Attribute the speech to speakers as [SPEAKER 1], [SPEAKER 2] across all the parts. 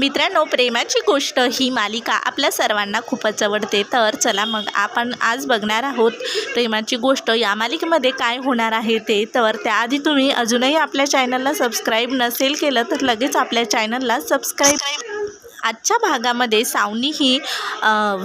[SPEAKER 1] मित्रांनो प्रेमाची गोष्ट ही मालिका आपल्या सर्वांना खूपच आवडते. तर चला मग आपण आज बघणार आहोत प्रेमाची गोष्ट या मालिकेमध्ये काय होणार आहे ते. तर त्याआधी तुम्ही अजूनही आपल्या चॅनलला सबस्क्राईब नसेल केलं तर लगेच आपल्या चॅनलला सबस्क्राईब आजच्या भागामध्ये सावनी ही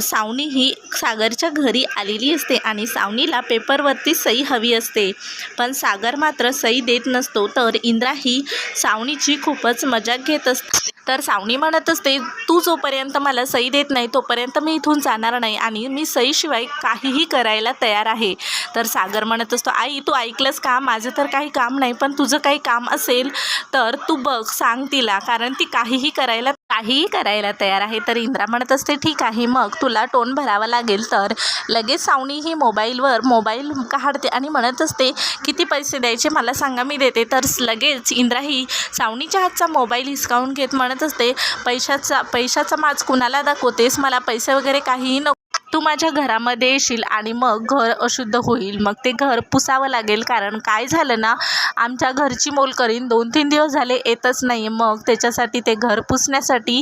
[SPEAKER 1] सावनी ही सागरच्या घरी आलेली असते आणि सावनीला पेपरवरती सई हवी असते. पण सागर मात्र सई देत नसतो. तर इंद्रा ही सावनीची खूपच मजा घेत असते. तर सावणी म्हणत असते तू जोपर्यंत मला सही देत नाही तोपर्यंत मी इथून जाणार नाही आणि मी सहीशिवाय काहीही करायला तयार आहे. तर सागर म्हणत असतो आई तू ऐकलंस का? माझं तर काही काम नाही पण तुझं काही काम असेल तर तू बघ सांग तिला कारण ती काहीही करायला काहीही करायला तयार आहे तर इंद्रा म्हणत असते ठीक आहे मग तुला टोन भरावा लागेल तर. लगेच सावनी ही मोबाईलवर मोबाईल काढते आणि म्हणत असते किती पैसे द्यायचे मला सांगा मी देते. तर लगेच इंद्रा ही सावनीच्या हातचा मोबाईल हिसकावून घेत म्हणत असते पैशाचा पैशाचा माज कुणाला दाखवतेस? मला पैसे वगैरे काहीही नको. तू माझ्या घरामध्ये येशील आणि मग घर अशुद्ध होईल. मग ते घर पुसावं लागेल कारण काय झालं ना आमच्या घरची मोलकरीन दोन तीन दिवस झाले येतच नाही. मग त्याच्यासाठी ते घर पुसण्यासाठी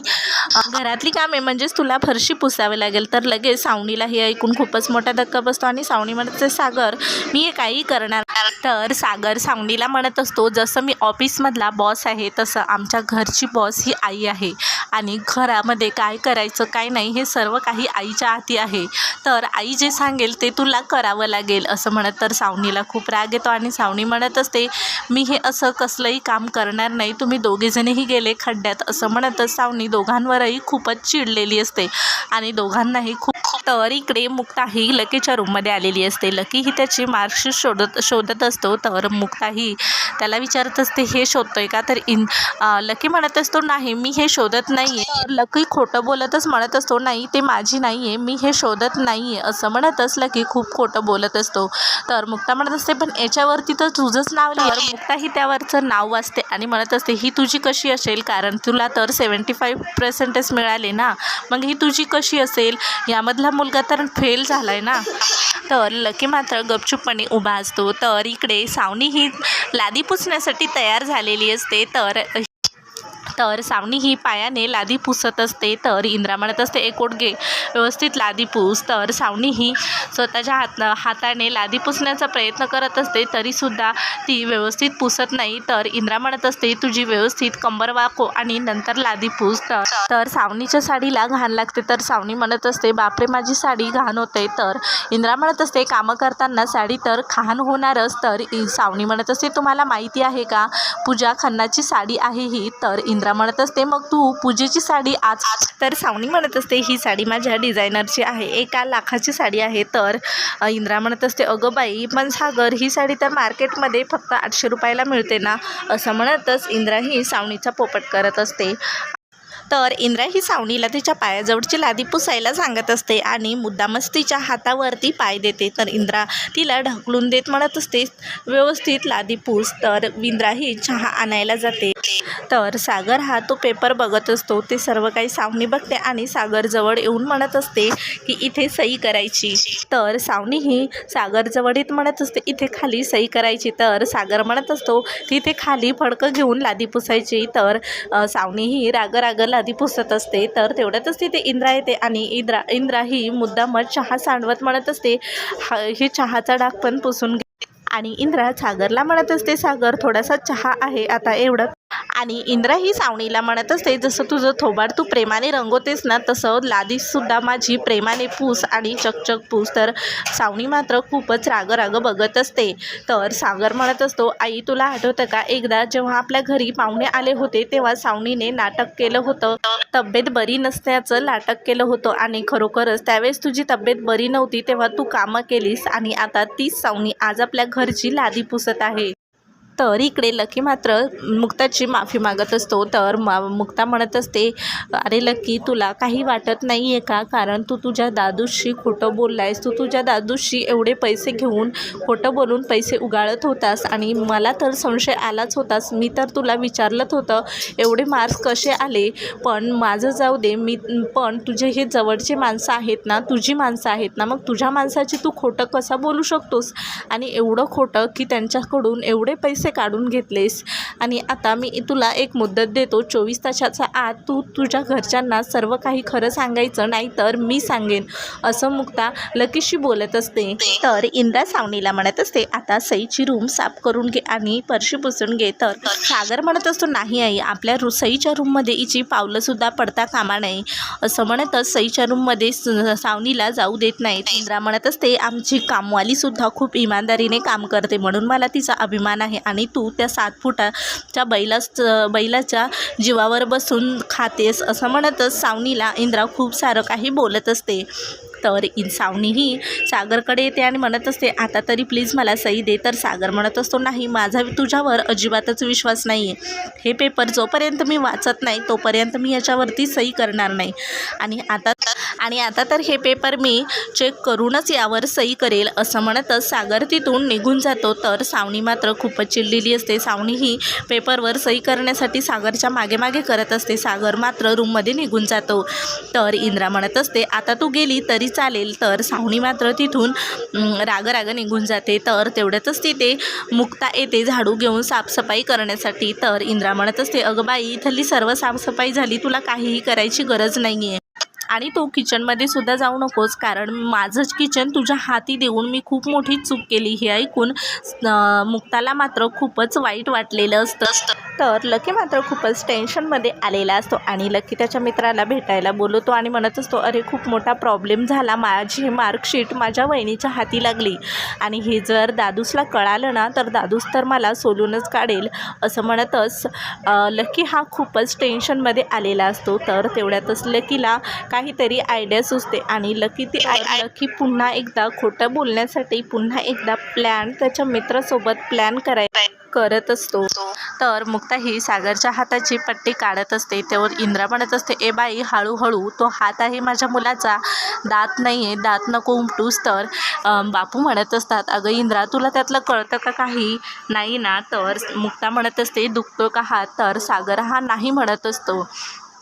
[SPEAKER 1] घरातली कामे म्हणजेच तुला फरशी पुसावे लागेल. तर लगेच सावणीला हे ऐकून खूपच मोठा धक्का बसतो आणि सावणी म्हणते सागर मी हे काही करणार तर सागर सावणीला म्हणत असतो जसं मी ऑफिसमधला बॉस आहे तसं आमच्या घरची बॉस ही आई आहे. आणि घरामध्ये काय करायचं काय नाही हे सर्व काही आईच्या हाती आहे. तर आई जे सांगेल ते तुला करावं लागेल असं म्हणत. तर सावनीला खूप राग येतो आणि सावनी म्हणत असते मी हे असं कसलंही काम करणार नाही तुम्ही दोघेजणही गेले खड्ड्यात असं म्हणतच सावनी दोघांवरही खूपच चिडलेली असते. आणि दोघांनाही खूप तर इकडे मुक्ता ही लकीच्या रूममध्ये आलेली असते. लकी ही त्याची मार्कशीट शोधत शोधत असतो तर मुक्ता ही त्याला विचारत असते हे शोधतोय का? तर इन लकी म्हणत असतो नाही मी हे शोधत नाही आहे लकी खोटं बोलतच म्हणत असतो नाही ते माझी नाही आहे मी हे शोधत नाही आहे असं म्हणतच लकी खूप खोटं बोलत असतो. तर मुक्ता म्हणत असते पण याच्यावरती तर तुझंच नाव लिहिलं मुक्ता ही त्यावरचं नाव वाचते आणि म्हणत असते ही तुझी कशी असेल? कारण तुला तर सेवन्टी फाईव्ह पर्सेंटेज मिळाले ना. मग ही तुझी कशी असेल? यामधला मुलगा तर फेल झाला आहे ना. तर लकी मात्र गपचूपपणे उभा असतो. तर इकडे सावनी ही लादी पुसण्यासाठी तयार झालेली असते. तर तर सावणी ही पायाने लादी पुसत असते तर इंद्रा म्हणत असते एक घे व्यवस्थित लादी पुस. तर सावणी ही स्वतःच्या हात हाताने लादी पुसण्याचा प्रयत्न करत असते तरीसुद्धा ती व्यवस्थित पुसत नाही. तर इंद्रा म्हणत असते तुझी व्यवस्थित कंबर वाको आणि नंतर लादी पुस. तर तर साडीला घाण लागते. तर सावणी म्हणत असते बापरे माझी साडी घाण होते. तर इंद्रा म्हणत असते कामं करताना साडी तर घाण होणारच. तर इ- म्हणत असते तुम्हाला माहिती आहे का पूजा खन्नाची साडी आहे ही. तर इंद्रा म्हणत असते मग तू पूजेची साडी आज तर सावनी म्हणत असते ही साडी माझ्या डिझायनरची आहे. एका लाखाची साडी आहे. तर इंद्रा म्हणत असते अगं बाई पण सागर ही साडी तर मार्केटमध्ये फक्त आठशे रुपयाला मिळते ना? असं म्हणतच इंद्रा ही सावणीचा पोपट करत असते. तर इंद्रा ही सावनीला तिच्या पायाजवळची लादी पुसायला सांगत असते आणि मुद्दामच तिच्या हातावरती पाय देते. तर इंद्रा तिला ढकलून देत म्हणत असते व्यवस्थित लादी पूस. तर इंद्रा ही चहा आणायला जाते. तर सागर हा तो पेपर बघत असतो. ते सर्व काही सावनी बघते आणि सागरजवळ येऊन म्हणत असते की इथे सही करायची. तर सावनी ही सागरजवळ येत म्हणत असते इथे खाली सही करायची. तर सागर म्हणत असतो तिथे खाली फडकं घेऊन लादी पुसायची. तर सावणी सावनी ही राग आधी पुसत असते तर तेवढ्यातच तिथे इंद्रा येते आणि इंद्रा इंद्रा ही मुद्दामच चहा सांडवत म्हणत असते. हा ही चहाचा डाग पण पुसून घे आणि इंद्रा सागरला म्हणत असते सागर थोडासा चहा आहे आता एवढं आणि इंद्रा ही सावणीला म्हणत असते जसं तुझं थोबाड तू प्रेमाने रंगवतेस ना तसं लादीसुद्धा माझी प्रेमाने पूस आणि चकचक पूस. तर सावणी मात्र खूपच राग राग बघत असते. तर सागर म्हणत असतो आई तुला आठवतं का? एकदा जेव्हा आपल्या घरी पाहुणे आले होते तेव्हा सावणीने नाटक केलं होतं. तब्येत बरी नसल्याचं नाटक केलं होतं आणि खरोखरच त्यावेळेस तुझी तब्येत बरी नव्हती तेव्हा तू कामं केलीस आणि आता तीच सावणी आज आपल्या घरची लादी पुसत आहे. तर इकडे लकी मात्र मुक्ताची माफी मागत असतो. तर मा मुक्ता म्हणत असते अरे लकी तुला काही वाटत नाही आहे का? कारण तू तुझ्या दादूशी खोटं बोललायस. तू तुझ्या दादूशी एवढे पैसे घेऊन खोटं बोलून पैसे उगाळत होतास आणि मला तर संशय आलाच होतास. मी तर तुला विचारलंच होतं एवढे मार्क्स कसे आले? पण माझं जाऊ दे मी पण तुझे हे जवळचे माणसं आहेत ना तुझी माणसं आहेत ना मग तुझ्या माणसाची तू खोटं कसं बोलू शकतोस? आणि एवढं खोटं की त्यांच्याकडून एवढे पैसे पैसे काढून घेतलेस. आणि आता मी तुला एक मुदत देतो. चोवीस तासाच्या आत तू तुझ्या घरच्यांना सर्व काही खरं सांगायचं नाही तर मी सांगेन. असं मुक्ता लकीशी बोलत असते. तर इंद्रा सावनीला म्हणत असते आता सईची रूम साफ करून घे आणि परशी पुसून घे. तर सागर म्हणत असतो नाही आई आपल्या रू सईच्या रूममध्ये हिची पावलंसुद्धा पडता कामा नाही असं म्हणतच सईच्या रूममध्ये सावनीला जाऊ देत नाही इंद्रा म्हणत असते आमची कामवालीसुद्धा खूप इमानदारीने काम करते म्हणून मला तिचा अभिमान आहे आणि आणि तू त्या सात फुटाच्या बैलाच बैलाच्या जीवावर बसून खातेस असं म्हणतच सावनीला इंद्रा खूप सारं काही बोलत असते. तर इन सावनीही सागरकडे येते आणि म्हणत असते आता तरी प्लीज मला सही दे. तर सागर म्हणत असतो नाही माझा तुझ्यावर अजिबातच विश्वास नाही आहे हे पेपर जोपर्यंत मी वाचत नाही तोपर्यंत मी याच्यावरती सही करणार नाही. आणि आता आणि आता तर हे पेपर मी चेक करूनच यावर सही करेल असं म्हणतच सागर तिथून निघून जातो. तर सावणी मात्र खूपच चिडलेली असते. सावणी ही पेपरवर सही करण्यासाठी सागरच्या मागे मागे करत असते. सागर मात्र रूममध्ये निघून जातो. तर इंद्रा म्हणत असते आता तू गेली तरी चालेल तर सावणी मात्र तिथून राग राग निघून जाते. तर तेवढ्यातच तिथे मुक्ता येते झाडू घेऊन साफसफाई करण्यासाठी. तर इंद्रा म्हणत असते अगं बाई इथली सर्व साफसफाई झाली तुला काहीही करायची गरज नाही आहे आणि तू किचनमध्ये सुद्धा जाऊ नकोस कारण माझंच किचन तुझ्या हाती देऊन मी खूप मोठी चूक केली. हे ऐकून मुक्ताला मात्र खूपच वाईट वाटलेलं असतं. तर लकी मात्र खूपच टेन्शनमध्ये आलेला असतो आणि लकी त्याच्या मित्राला भेटायला बोलवतो आणि म्हणत असतो अरे खूप मोठा प्रॉब्लेम झाला. माझी मार्कशीट माझ्या वहिनीच्या हाती लागली आणि हे जर दादूसला कळालं ना तर दादूस तर मला सोलूनच काढेल. असं म्हणतच लकी हा खूपच टेन्शनमध्ये आलेला असतो. तर तेवढ्यातच लकीला काहीतरी आयडिया सुचते आणि लकी ती लकी पुन्हा एकदा खोटं बोलण्यासाठी पुन्हा एकदा प्लॅन त्याच्या मित्रासोबत प्लॅन कराय करत असतो. तर मुक्ता ही सागरच्या हाताची पट्टी काढत असते त्यावर इंद्रा म्हणत असते ए बाई हळूहळू तो हात आहे माझ्या मुलाचा दात नाही आहे दात नको उमटूस तर. बापू म्हणत असतात अगं इंद्रा तुला त्यातलं कळतं का काही? नाही ना तर मुक्ता म्हणत असते दुखतो का हात तर सागर हा नाही म्हणत असतो.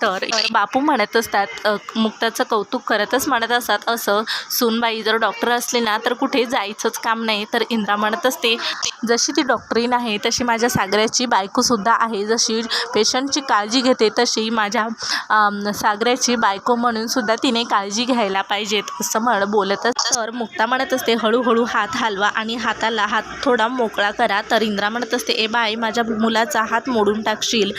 [SPEAKER 1] तर बापू म्हणत असतात मुक्ताचं कौतुक करतच म्हणत असतात असं सूनबाई जर डॉक्टर असली ना तर कुठे जायचंच काम नाही. तर इंद्रा म्हणत असते जशी ती डॉक्टरीन आहे तशी माझ्या सागऱ्याची बायकोसुद्धा आहे. जशी पेशंटची काळजी घेते तशी माझ्या सागऱ्याची बायको म्हणून सुद्धा तिने काळजी घ्यायला पाहिजेत असं म्हण बोलतच तर मुक्ता म्हणत असते हळूहळू हात हलवा आणि हाताला हात थोडा मोकळा करा. तर इंद्रा म्हणत असते ए बाई माझ्या मुलाचा हात मोडून टाकशील.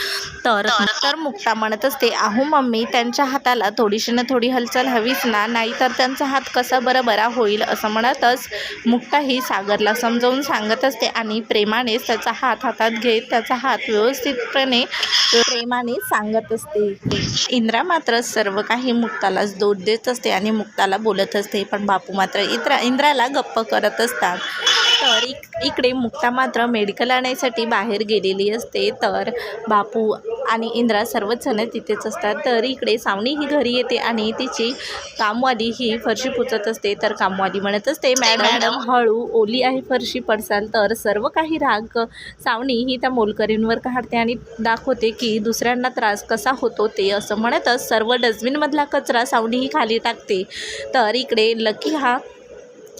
[SPEAKER 1] तर तर मुक्ता म्हणत असते अहो मम्मी त्यांच्या हाताला थोडीशी ना थोडी हालचाल हवीच ना. नाहीतर त्यांचा हात कसा बरं बरा होईल असं म्हणतच मुक्ताही सागरला समजावून सांगत असते आणि प्रेमानेच त्याचा हात हातात घेत त्याचा हात व्यवस्थितपणे प्रेमाने सांगत असते. इंद्रा मात्र सर्व काही मुक्तालाच दोष देत असते आणि मुक्ताला बोलत असते पण बापू मात्र इंद्रा इंद्राला गप्प करत असतात. तर इक इकडे मुक्ता मात्र मेडिकल आणायसाठी बाहेर गेलेली असते. तर बापू आणि इंद्रा सर्वच जण तिथेच असतात. तर इकडे सावनी ही घरी येते आणि तिची कामवाली ही फरशी पुचत असते. तर कामवाली म्हणत असते मॅडम मॅडम. हळू ओली आहे फरशी पडसाल. तर सर्व काही राग सावनी ही त्या मोलकरींवर काढते आणि दाखवते की दुसऱ्यांना त्रास कसा होतो ते असं म्हणतच सर्व डस्टबिनमधला कचरा सावनी ही खाली टाकते. तर इकडे लकी हा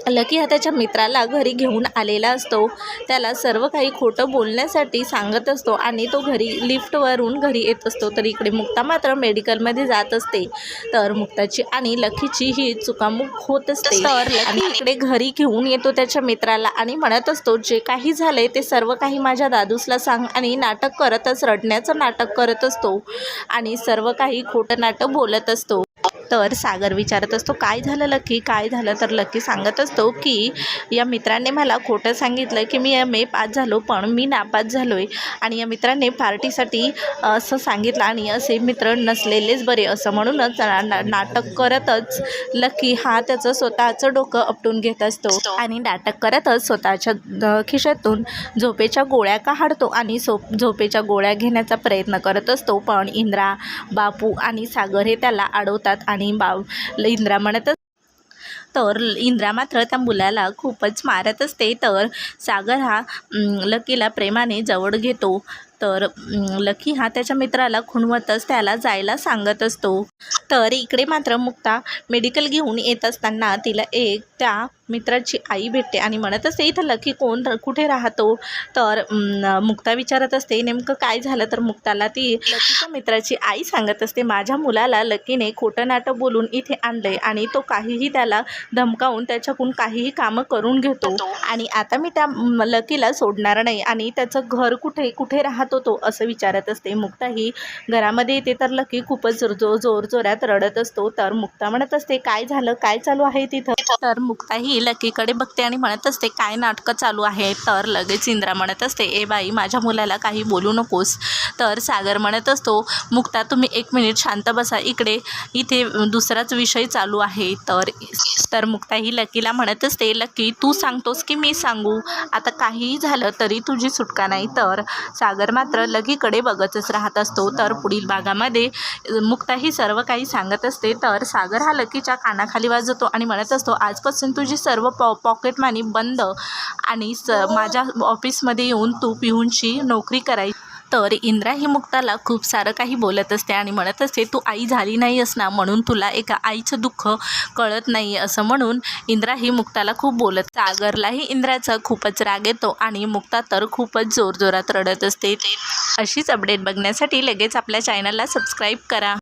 [SPEAKER 1] लकी हा त्याच्या मित्राला घरी घेऊन आलेला असतो. त्याला सर्व काही खोटं बोलण्यासाठी सांगत असतो आणि तो घरी लिफ्टवरून घरी येत असतो. तर इकडे मुक्ता मात्र मेडिकलमध्ये जात असते. तर मुक्ताची आणि लकीची ही चुकामुक होत असते. तर लकी इकडे घरी घेऊन येतो त्याच्या मित्राला आणि म्हणत असतो जे काही झालंय ते सर्व काही माझ्या दादूसला सांग आणि नाटक करतच रडण्याचं नाटक करत असतो. आणि सर्व काही खोटं नाटक बोलत असतो. तर सागर विचारत असतो काय झालं लकी? काय झालं? तर लकी सांगत असतो की या मित्राने मला खोटं सांगितलं की मी एम ए पास झालो पण मी नापास झालो आहे आणि या मित्राने पार्टीसाठी असं सांगितलं आणि असे मित्र नसलेलेच बरे. असं म्हणूनच ना- नाटक करतच लकी हा त्याचं स्वतःचं डोकं आपटून घेत असतो. आणि नाटक करतच स्वतःच्या खिशातून झोपेच्या गोळ्या काढतो आणि सो झोपेच्या गोळ्या घेण्याचा प्रयत्न करत असतो. पण इंद्रा बापू आणि सागर हे त्याला अडवतात आणि बाव इंद्रा म्हणत तर इंद्रा मात्र त्या मुलाला खूपच मारत असते. तर सागर हा लकीला प्रेमाने जवळ घेतो. तर लकी हा त्याच्या मित्राला खुणवतच त्याला जायला सांगत असतो. तर इकडे मात्र मुक्ता मेडिकल घेऊन येत असताना तिला एक त्या मित्राची आई भेटते आणि म्हणत असते इथं लकी कोण कुठे राहतो? तर मुक्ता विचारत असते नेमकं काय झालं? तर मुक्ताला ती लकीच्या मित्राची आई सांगत असते माझ्या मुलाला लकीने खोटं नाटं बोलून इथे आणलंय आणि तो काहीही त्याला धमकावून त्याच्याकडून काहीही कामं करून घेतो. आणि आता मी त्या लकीला सोडणार नाही आणि त्याचं घर कुठे कुठे राहतो तो असं विचारत असते. मुक्ता ही घरामध्ये येते तर लकी खूपच जो जोर जोरात रडत असतो. तर मुक्ता म्हणत असते काय झालं? काय चालू आहे तिथं? तर मुक्ता ही लकीकडे बघते आणि म्हणत असते काय नाटकं चालू आहे? तर लगेच इंद्रा म्हणत असते ए बाई माझ्या मुलाला काही बोलू नकोस. तर सागर म्हणत असतो मुक्ता तुम्ही एक मिनिट शांत बसा. इकडे इथे दुसराच विषय चालू आहे. तर तर मुक्ता ही लकीला म्हणत असते लकी तू सांगतोस की मी सांगू? आता काहीही झालं तरी तुझी सुटका नाही. तर सागर मात्र लकीकडे बघतच राहत असतो. तर पुढील भागामध्ये मुक्ताही सर्व काही सांगत असते. तर सागर हा लकीच्या कानाखाली वाजवतो आणि म्हणत असतो आजपासून तुझी सर्व पॉ पॉकेटमानी बंद आणि स माझ्या ऑफिसमध्ये येऊन तू पिऊनची नोकरी करायची. तर इंद्रा ही मुक्ताला खूप सारं काही बोलत असते आणि म्हणत असते तू आई झाली नाही ना म्हणून तुला एका आईचं दुःख कळत नाही असं म्हणून इंद्रा ही मुक्ताला खूप बोलत सागरलाही इंद्राचा खूपच राग येतो आणि मुक्ता तर खूपच जोरजोरात रडत असते. अशीच अपडेट बघण्यासाठी लगेच आपल्या चॅनलला सबस्क्राईब करा.